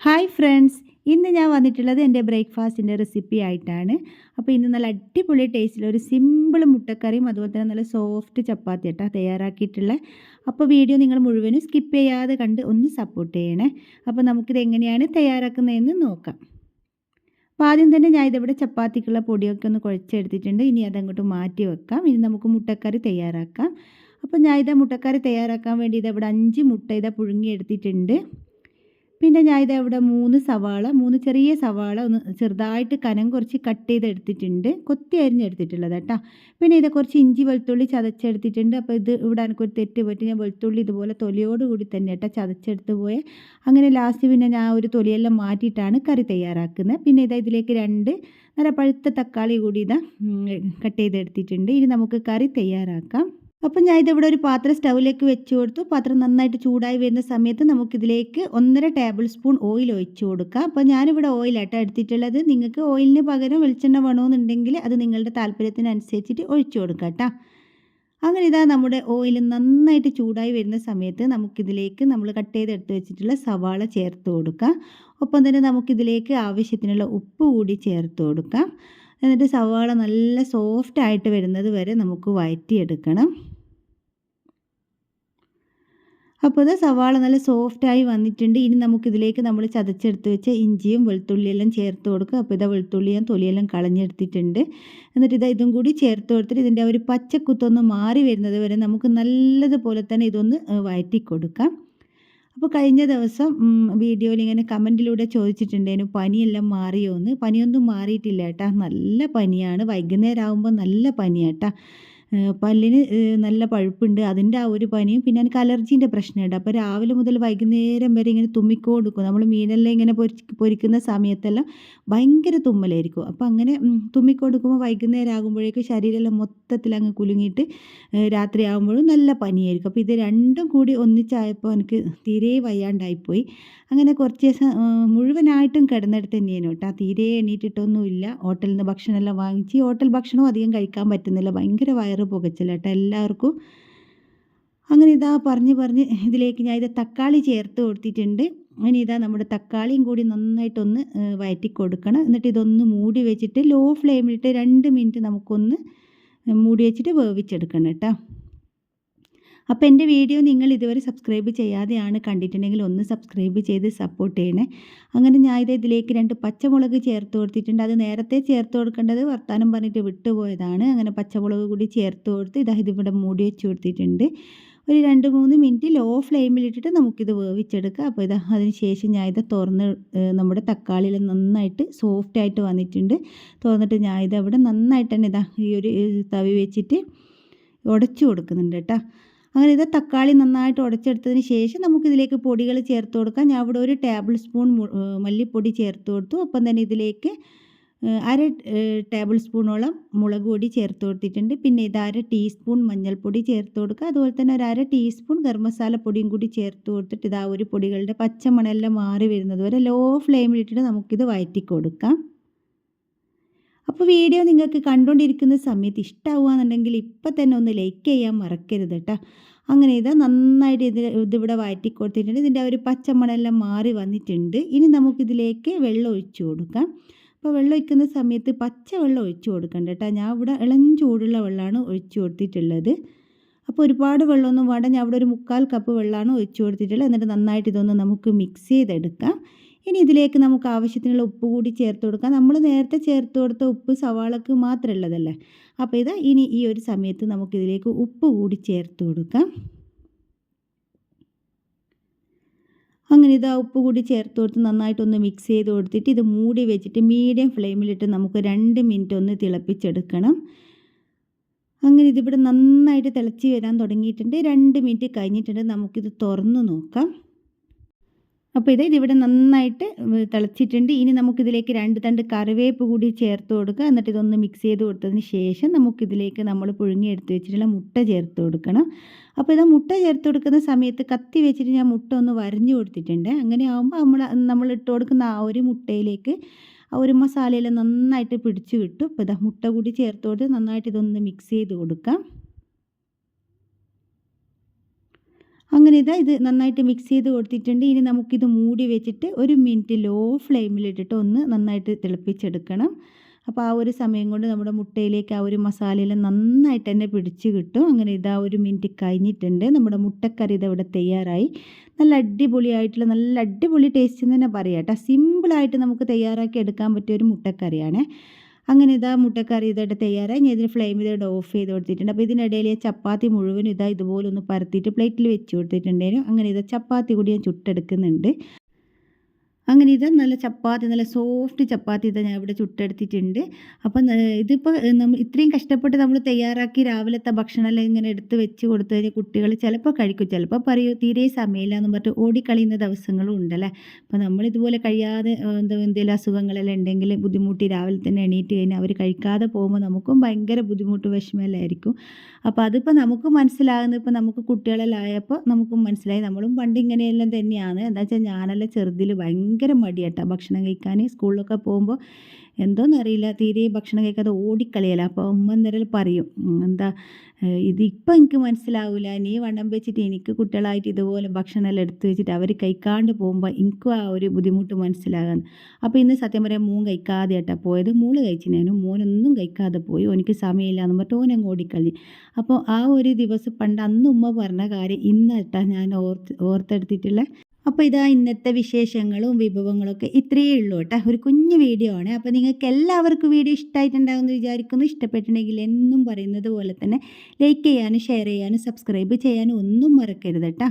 Hi friends ഇന്ന് ഞാൻ വന്നിട്ടുള്ളത് എന്റെ ബ്രേക്ക്ഫാസ്റ്റിന്റെ റെസിപ്പി ആയിട്ടാണ്. അപ്പോൾ ഇന്ന് നല്ല അടിപൊളി ടേസ്റ്റിൽ ഒരു സിമ്പിൾ മുട്ടക്കറിയും അതുപോലെ തന്നെ നല്ല സോഫ്റ്റ് ചപ്പാത്തി കേട്ടോ തയ്യാറാക്കിയിട്ടുള്ള. അപ്പോൾ വീഡിയോ നിങ്ങൾ മുഴുവനും സ്കിപ്പ് ചെയ്യാതെ കണ്ട് ഒന്ന് സപ്പോർട്ട് ചെയ്യണേ. അപ്പോൾ നമുക്കിത് എങ്ങനെയാണ് തയ്യാറാക്കുന്നതെന്ന് നോക്കാം. അപ്പോൾ ആദ്യം തന്നെ ഞാൻ ഇതിവിടെ ചപ്പാത്തിക്കുള്ള പൊടിയൊക്കെ ഒന്ന് കുഴച്ചെടുത്തിട്ടുണ്ട്. ഇനി അതങ്ങോട്ട് മാറ്റി വെക്കാം. ഇനി നമുക്ക് മുട്ടക്കറി തയ്യാറാക്കാം. അപ്പോൾ ഞാൻ ഇതാ മുട്ടക്കറി തയ്യാറാക്കാൻ വേണ്ടി ഇതവിടെ അഞ്ച് മുട്ട ഇതാ പുഴുങ്ങിയെടുത്തിട്ടുണ്ട് പിന്നെ ഞാൻ ഇത് ഇവിടെ മൂന്ന് സവാള മൂന്ന് ചെറിയ സവാള ഒന്ന് ചെറുതായിട്ട് കനം കുറച്ച് കട്ട് ചെയ്ത് എടുത്തിട്ടുണ്ട് കൊത്തി അരിഞ്ഞെടുത്തിട്ടുള്ളത് കേട്ടോ. പിന്നെ ഇത് കുറച്ച് ഇഞ്ചി വെളുത്തുള്ളി ചതച്ചെടുത്തിട്ടുണ്ട്. അപ്പോൾ ഇത് ഇവിടെ എനിക്കൊരു തെറ്റ് പറ്റി. ഞാൻ വെളുത്തുള്ളി ഇതുപോലെ തൊലിയോട് കൂടി തന്നെ കേട്ടോ ചതച്ചെടുത്ത് പോയെ. അങ്ങനെ ലാസ്റ്റ് പിന്നെ ഞാൻ ഒരു തൊലിയെല്ലാം മാറ്റിയിട്ടാണ് കറി തയ്യാറാക്കുന്നത്. പിന്നെ ഇതാ ഇതിലേക്ക് രണ്ട് നല്ല പഴുത്ത തക്കാളി കൂടി ഇതാ കട്ട് ചെയ്തെടുത്തിട്ടുണ്ട്. ഇനി നമുക്ക് കറി തയ്യാറാക്കാം. അപ്പം ഞാൻ ഇതിവിടെ ഒരു പാത്രം സ്റ്റൗവിലേക്ക് വെച്ച് കൊടുത്തു. പാത്രം നന്നായിട്ട് ചൂടായി വരുന്ന സമയത്ത് നമുക്കിതിലേക്ക് ഒന്നര ടേബിൾ സ്പൂൺ ഓയിൽ ഒഴിച്ചു കൊടുക്കാം. അപ്പോൾ ഞാനിവിടെ ഓയിലാട്ടോ എടുത്തിട്ടുള്ളത്. നിങ്ങൾക്ക് ഓയിലിന് പകരം വെളിച്ചെണ്ണ വേണമെന്നുണ്ടെങ്കിൽ അത് നിങ്ങളുടെ താല്പര്യത്തിനനുസരിച്ചിട്ട് ഒഴിച്ചു കൊടുക്കാം കേട്ടോ അങ്ങനെ ഇതാ നമ്മുടെ ഓയിൽ നന്നായിട്ട് ചൂടായി വരുന്ന സമയത്ത് നമുക്കിതിലേക്ക് നമ്മൾ കട്ട് ചെയ്തെടുത്ത് വെച്ചിട്ടുള്ള സവാള ചേർത്ത് കൊടുക്കാം. ഒപ്പം തന്നെ നമുക്കിതിലേക്ക് ആവശ്യത്തിനുള്ള ഉപ്പ് കൂടി ചേർത്ത് കൊടുക്കാം. എന്നിട്ട് സവാള നല്ല സോഫ്റ്റ് ആയിട്ട് വരുന്നത് വരെ നമുക്ക് വഴറ്റിയെടുക്കണം അപ്പോൾ ഇത് സവാള നല്ല സോഫ്റ്റായി വന്നിട്ടുണ്ട്. ഇനി നമുക്കിതിലേക്ക് നമ്മൾ ചതച്ചെടുത്ത് വെച്ച ഇഞ്ചിയും വെളുത്തുള്ളിയെല്ലാം ചേർത്ത് കൊടുക്കുക. അപ്പോൾ ഇതാ വെളുത്തുള്ളിയും തൊലിയെല്ലാം കളഞ്ഞെടുത്തിട്ടുണ്ട്. എന്നിട്ട് ഇതാ ഇതും കൂടി ചേർത്ത് കൊടുത്തിട്ട് ഇതിന്റെ ഒരു പച്ചക്കുത്തൊന്ന് മാറി വരുന്നത് വരെ നമുക്ക് നല്ലതുപോലെ തന്നെ ഇതൊന്ന് വഴറ്റി കൊടുക്കാം അപ്പോൾ കഴിഞ്ഞ ദിവസം വീഡിയോയിൽ ഇങ്ങനെ കമന്റിലൂടെ ചോദിച്ചിട്ടുണ്ടേനു പനിയെല്ലാം മാറിയോ? എന്ന്. പനിയൊന്നും മാറിയിട്ടില്ല കേട്ടാ നല്ല പനിയാണ്. വൈകുന്നേരം ആകുമ്പോൾ നല്ല പനിയാട്ടാ പല്ലിന് നല്ല പഴുപ്പുണ്ട്. അതിന്റെ ആ ഒരു പനിയും പിന്നെ എനിക്ക് അലർജീന്റെ പ്രശ്നമുണ്ട്. അപ്പോൾ രാവിലെ മുതൽ വൈകുന്നേരം വരെ ഇങ്ങനെ തുമ്മിക്കൊടുക്കും. നമ്മൾ മീനെല്ലാം ഇങ്ങനെ പൊരി പൊരിക്കുന്ന സമയത്തെല്ലാം ഭയങ്കര തുമ്മലായിരിക്കും. അപ്പോൾ അങ്ങനെ തുമ്മിക്കൊടുക്കുമ്പോൾ വൈകുന്നേരം ആകുമ്പോഴേക്കും ശരീരമെല്ലാം മൊത്തത്തിൽ അങ്ങ് കുലുങ്ങിയിട്ട് രാത്രി ആകുമ്പോഴും നല്ല പനിയായിരിക്കും. അപ്പോൾ ഇത് രണ്ടും കൂടി ഒന്നിച്ചായപ്പോൾ എനിക്ക് തീരെ വയ്യാണ്ടായിപ്പോയി. അങ്ങനെ കുറച്ച് ദിവസം മുഴുവനായിട്ടും കിടന്നിടത്ത് തന്നെയാണ് കേട്ടോ. തീരെ എണീറ്റിട്ടൊന്നുമില്ല. ഹോട്ടലിൽ നിന്ന് ഭക്ഷണമെല്ലാം വാങ്ങിച്ച് ഹോട്ടൽ ഭക്ഷണവും അധികം കഴിക്കാൻ പറ്റുന്നില്ല. ഭയങ്കര വയറ് പുകച്ചില്ല കേട്ടോ എല്ലാവർക്കും. അങ്ങനെ ഇതാ പറഞ്ഞ് പറഞ്ഞ് ഇതിലേക്ക് ഞാൻ ഇത് തക്കാളി ചേർത്ത് കൊടുത്തിട്ടുണ്ട്. അങ്ങനെ ഇതാ നമ്മുടെ തക്കാളിയും കൂടി നന്നായിട്ടൊന്ന് വയറ്റി കൊടുക്കണം. എന്നിട്ട് ഇതൊന്ന് മൂടി വെച്ചിട്ട് ലോ ഫ്ലെയിമിലിട്ട് രണ്ട് മിനിറ്റ് നമുക്കൊന്ന് മൂടി വെച്ചിട്ട് വേവിച്ചെടുക്കണം കേട്ടോ. അപ്പോൾ എന്റെ വീഡിയോ നിങ്ങൾ ഇതുവരെ സബ്സ്ക്രൈബ് ചെയ്യാതെയാണ് കണ്ടിട്ടുണ്ടെങ്കിൽ ഒന്ന് സബ്സ്ക്രൈബ് ചെയ്ത് സപ്പോർട്ട് ചെയ്യണേ. അങ്ങനെ ഞാൻ ഇത് ഇതിലേക്ക് രണ്ട് പച്ചമുളക് ചേർത്ത് കൊടുത്തിട്ടുണ്ട്. അത് നേരത്തെ ചേർത്ത് കൊടുക്കേണ്ടത് വർത്താനം പറഞ്ഞിട്ട് വിട്ടുപോയതാണ്. അങ്ങനെ പച്ചമുളക് കൂടി ചേർത്ത് കൊടുത്ത് ഇതാ ഇതിവിടെ മൂടി വെച്ച് കൊടുത്തിട്ടുണ്ട്. ഒരു രണ്ട് മൂന്ന് മിനിറ്റ് ലോ ഫ്ലെയിമിലിട്ടിട്ട് നമുക്കിത് വേവിച്ചെടുക്കാം. അപ്പോൾ ഇത് അതിന് ശേഷം ഞാൻ ഇത് തുറന്ന് നമ്മുടെ തക്കാളിയിൽ നന്നായിട്ട് സോഫ്റ്റായിട്ട് വന്നിട്ടുണ്ട്. തുറന്നിട്ട് ഞാൻ ഇത് അവിടെ നന്നായിട്ട് തന്നെ ഇതാ ഈ ഒരു തവി വെച്ചിട്ട് ഉടച്ചു കൊടുക്കുന്നുണ്ട് കേട്ടോ. അങ്ങനെ ഇത് തക്കാളി നന്നായിട്ട് ഉടച്ചെടുത്തതിന് ശേഷം നമുക്കിതിലേക്ക് പൊടികൾ ചേർത്ത് കൊടുക്കാം. ഞാൻ ഇവിടെ ഒരു ടേബിൾ സ്പൂൺ മല്ലിപ്പൊടി ചേർത്ത് കൊടുത്തു. ഒപ്പം തന്നെ ഇതിലേക്ക് അര ടേബിൾ സ്പൂണോളം മുളക് പൊടി ചേർത്ത് കൊടുത്തിട്ടുണ്ട്. പിന്നെ ഇത് അര ടീസ്പൂൺ മഞ്ഞൾപ്പൊടി ചേർത്ത് കൊടുക്കുക. അതുപോലെ തന്നെ ഒരു അര ടീസ്പൂൺ ഗരം പൊടിയും കൂടി ചേർത്ത് കൊടുത്തിട്ട് ഇതാ ഒരു പൊടികളുടെ പച്ചമണെല്ലാം മാറി വരുന്നത് വരെ ലോ ഫ്ലെയിമിലിട്ടിട്ട് നമുക്കിത് വഴറ്റി കൊടുക്കാം. അപ്പോൾ വീഡിയോ നിങ്ങൾക്ക് കണ്ടുകൊണ്ടിരിക്കുന്ന സമയത്ത് ഇഷ്ടമാവുകയാണെന്നുണ്ടെങ്കിൽ ഇപ്പം തന്നെ ഒന്ന് ലൈക്ക് ചെയ്യാൻ മറക്കരുത് കേട്ടോ അങ്ങനെ ഇതാ നന്നായിട്ട് ഇത് ഇതിവിടെ വഴറ്റി കൊടുത്തിട്ടുണ്ട് ഇതിന്റെ ഒരു പച്ചമണെല്ലാം മാറി വന്നിട്ടുണ്ട്. ഇനി നമുക്കിതിലേക്ക് വെള്ളം ഒഴിച്ചു കൊടുക്കാം. അപ്പോൾ വെള്ളം ഒഴിക്കുന്ന സമയത്ത് പച്ച വെള്ളം ഒഴിച്ചു കൊടുക്കണ്ട കേട്ടോ ഞാൻ ഇവിടെ ഇളം ചൂടുള്ള വെള്ളമാണ് ഒഴിച്ചു കൊടുത്തിട്ടുള്ളത്. അപ്പോൾ ഒരുപാട് വെള്ളമൊന്നും വേണ്ട. ഞാൻ അവിടെ ഒരു മുക്കാൽ കപ്പ് വെള്ളമാണ് ഒഴിച്ചു കൊടുത്തിട്ടുള്ളത്. എന്നിട്ട് നന്നായിട്ട് ഇതൊന്ന് നമുക്ക് മിക്സ് ചെയ്തെടുക്കാം. ഇനി ഇതിലേക്ക് നമുക്ക് ആവശ്യത്തിനുള്ള ഉപ്പ് കൂടി ചേർത്ത് കൊടുക്കാം. നമ്മൾ നേരത്തെ ചേർത്ത് കൊടുത്ത ഉപ്പ് സവാളക്ക് മാത്രമുള്ളതല്ലേ? അപ്പോൾ ഇതാ ഇനി ഈ ഒരു സമയത്ത് നമുക്കിതിലേക്ക് ഉപ്പ് കൂടി ചേർത്ത് കൊടുക്കാം. അങ്ങനെ ഇതാ ഉപ്പ് കൂടി ചേർത്ത് കൊടുത്ത് നന്നായിട്ടൊന്ന് മിക്സ് ചെയ്ത് കൊടുത്തിട്ട് ഇത് മൂടി വെച്ചിട്ട് മീഡിയം ഫ്ലെയിമിലിട്ട് നമുക്ക് രണ്ട് മിനിറ്റ് ഒന്ന് തിളപ്പിച്ചെടുക്കണം. അങ്ങനെ ഇതിവിടെ നന്നായിട്ട് തിളച്ച് വരാൻ തുടങ്ങിയിട്ടുണ്ട്. രണ്ട് മിനിറ്റ് കഴിഞ്ഞിട്ടുണ്ട്. നമുക്കിത് തുറന്ന് നോക്കാം. അപ്പോൾ ഇത് ഇതിവിടെ നന്നായിട്ട് തിളച്ചിട്ടുണ്ട്. ഇനി നമുക്കിതിലേക്ക് രണ്ട് തണ്ട് കറിവേപ്പ് കൂടി ചേർത്ത് കൊടുക്കുക. എന്നിട്ട് ഇതൊന്ന് മിക്സ് ചെയ്ത് കൊടുത്തതിന് ശേഷം നമുക്കിതിലേക്ക് നമ്മൾ പുഴുങ്ങി എടുത്ത് വെച്ചിട്ടുള്ള മുട്ട ചേർത്ത് കൊടുക്കണം. അപ്പോൾ ഇത് മുട്ട ചേർത്ത് കൊടുക്കുന്ന സമയത്ത് കത്തി വെച്ചിട്ട് ഞാൻ മുട്ട ഒന്ന് വരഞ്ഞു കൊടുത്തിട്ടുണ്ട്. അങ്ങനെ ആകുമ്പോൾ നമ്മൾ നമ്മൾ ഇട്ട് കൊടുക്കുന്ന ആ ഒരു മുട്ടയിലേക്ക് ആ ഒരു മസാലയിൽ നന്നായിട്ട് പിടിച്ചു കിട്ടും. അപ്പോൾ ഇതാ മുട്ട കൂടി ചേർത്ത് കൊടുത്ത് നന്നായിട്ട് ഇതൊന്ന് മിക്സ് ചെയ്ത് കൊടുക്കാം. അങ്ങനെ ഇതാ ഇത് നന്നായിട്ട് മിക്സ് ചെയ്ത് കൊടുത്തിട്ടുണ്ട്. ഇനി നമുക്കിത് മൂടി വെച്ചിട്ട് ഒരു മിനിറ്റ് ലോ ഫ്ലെയിമിലിട്ടിട്ട് ഒന്ന് നന്നായിട്ട് തിളപ്പിച്ചെടുക്കണം. അപ്പോൾ ആ ഒരു സമയം കൊണ്ട് നമ്മുടെ മുട്ടയിലേക്ക് ആ ഒരു മസാലയെല്ലാം നന്നായിട്ട് തന്നെ പിടിച്ച് കിട്ടും. അങ്ങനെ ഇതാ ഒരു മിനിറ്റ് കഴിഞ്ഞിട്ടുണ്ട്. നമ്മുടെ മുട്ടക്കറി ഇതവിടെ തയ്യാറായി. നല്ല അടിപൊളിയായിട്ടുള്ള നല്ല അടിപൊളി ടേസ്റ്റ് എന്ന് തന്നെ പറയാം കേട്ടോ. സിമ്പിളായിട്ട് നമുക്ക് തയ്യാറാക്കി എടുക്കാൻ പറ്റിയ ഒരു മുട്ടക്കറിയാണ്. അങ്ങനെ ഇതാ മുട്ടക്കറി ഇതായിട്ട് തയ്യാറായി. ഞാൻ ഇതിന് ഫ്ലെയിം ഇതായിട്ട് ഓഫ് ചെയ്ത് കൊടുത്തിട്ടുണ്ട്. അപ്പോൾ ഇതിനിടയിൽ ചപ്പാത്തി മുഴുവൻ ഇതാ ഇതുപോലെ ഒന്ന് പരത്തിയിട്ട് പ്ലേറ്റിൽ വെച്ച് കൊടുത്തിട്ടുണ്ടായിരുന്നു. അങ്ങനെ ഇതാ ചപ്പാത്തി കൂടി ഞാൻ ചുട്ടെടുക്കുന്നുണ്ട്. അങ്ങനെ ഇത് നല്ല ചപ്പാത്തി നല്ല സോഫ്റ്റ് ചപ്പാത്തി ഇത് ഞാൻ ഇവിടെ ചുട്ടെടുത്തിട്ടുണ്ട്. അപ്പം ഇതിപ്പോൾ നമ്മൾ ഇത്രയും കഷ്ടപ്പെട്ട് നമ്മൾ തയ്യാറാക്കി രാവിലത്തെ ഭക്ഷണമെല്ലാം ഇങ്ങനെ എടുത്ത് വെച്ച് കൊടുത്തു കഴിഞ്ഞാൽ കുട്ടികൾ ചിലപ്പോൾ കഴിക്കും. ചിലപ്പോൾ പറയൂ തീരെ സമയമില്ല എന്ന് പറഞ്ഞിട്ട് ഓടിക്കളിയുന്ന ദിവസങ്ങളും ഉണ്ടല്ലേ? അപ്പോൾ നമ്മളിതുപോലെ കഴിയാതെ എന്താ എന്തെങ്കിലും അസുഖങ്ങളെല്ലാം ഉണ്ടെങ്കിൽ ബുദ്ധിമുട്ടി രാവിലെ തന്നെ എണീറ്റ് കഴിഞ്ഞാൽ അവർ കഴിക്കാതെ പോകുമ്പോൾ നമുക്കും ഭയങ്കര ബുദ്ധിമുട്ട് വിഷമമല്ലായിരിക്കും അപ്പോൾ അതിപ്പോൾ നമുക്ക് മനസ്സിലാകുന്നത് ഇപ്പോൾ നമുക്ക് കുട്ടികളെല്ലാം ആയപ്പോൾ നമുക്കും മനസ്സിലായി. നമ്മളും പണ്ട് ഇങ്ങനെയെല്ലാം തന്നെയാണ്. എന്താ വെച്ചാൽ ഞാനെല്ലാം ചെറുതിൽ ഭയങ്കര മടിയാട്ടോ ഭക്ഷണം കഴിക്കാൻ സ്കൂളിലൊക്കെ പോകുമ്പോൾ എന്തോന്നറിയില്ല തീരെ ഭക്ഷണം കഴിക്കാതെ ഓടിക്കളിയല്ല അപ്പോൾ ഉമ്മ എന്തെങ്കിലും പറയും എന്താ ഇതിപ്പോൾ എനിക്ക് മനസ്സിലാവില്ല നീ വണ്ണം വെച്ചിട്ട് എനിക്ക് കുട്ടികളായിട്ട് ഇതുപോലെ ഭക്ഷണമെല്ലാം എടുത്ത് വെച്ചിട്ട് അവർ കഴിക്കാണ്ട് പോകുമ്പോൾ എനിക്കും ആ ഒരു ബുദ്ധിമുട്ട് മനസ്സിലാകാൻ അപ്പോൾ ഇന്ന് സത്യം പറയാം മൂൻ കഴിക്കാതെ ആട്ടാ പോയത്. മൂൾ കഴിച്ചിനേനും. മോനൊന്നും കഴിക്കാതെ പോയി. എനിക്ക് സമയമില്ല എന്ന് പറഞ്ഞിട്ട് ഓനങ്ങ് ഓടിക്കളി അപ്പോൾ ആ ഒരു ദിവസം പണ്ട് അന്ന് ഉമ്മ പറഞ്ഞ കാര്യം ഇന്നാട്ടാ ഞാൻ ഓർത്ത് ഓർത്തെടുത്തിട്ടുള്ള. അപ്പോൾ ഇതാ ഇന്നത്തെ വിശേഷങ്ങളും വിഭവങ്ങളൊക്കെ ഇത്രയേ ഉള്ളൂ കേട്ടോ. ഒരു കുഞ്ഞു വീഡിയോ ആണ്. അപ്പോൾ നിങ്ങൾക്ക് എല്ലാവർക്കും വീഡിയോ ഇഷ്ടമായിട്ടുണ്ടാകുമെന്ന് വിചാരിക്കുന്നു. ഇഷ്ടപ്പെട്ടിട്ടുണ്ടെങ്കിൽ എന്നും പറയുന്നത് പോലെ തന്നെ ലൈക്ക് ചെയ്യാനും ഷെയർ ചെയ്യാനും സബ്സ്ക്രൈബ് ചെയ്യാനും ഒന്നും മറക്കരുത് കേട്ടോ.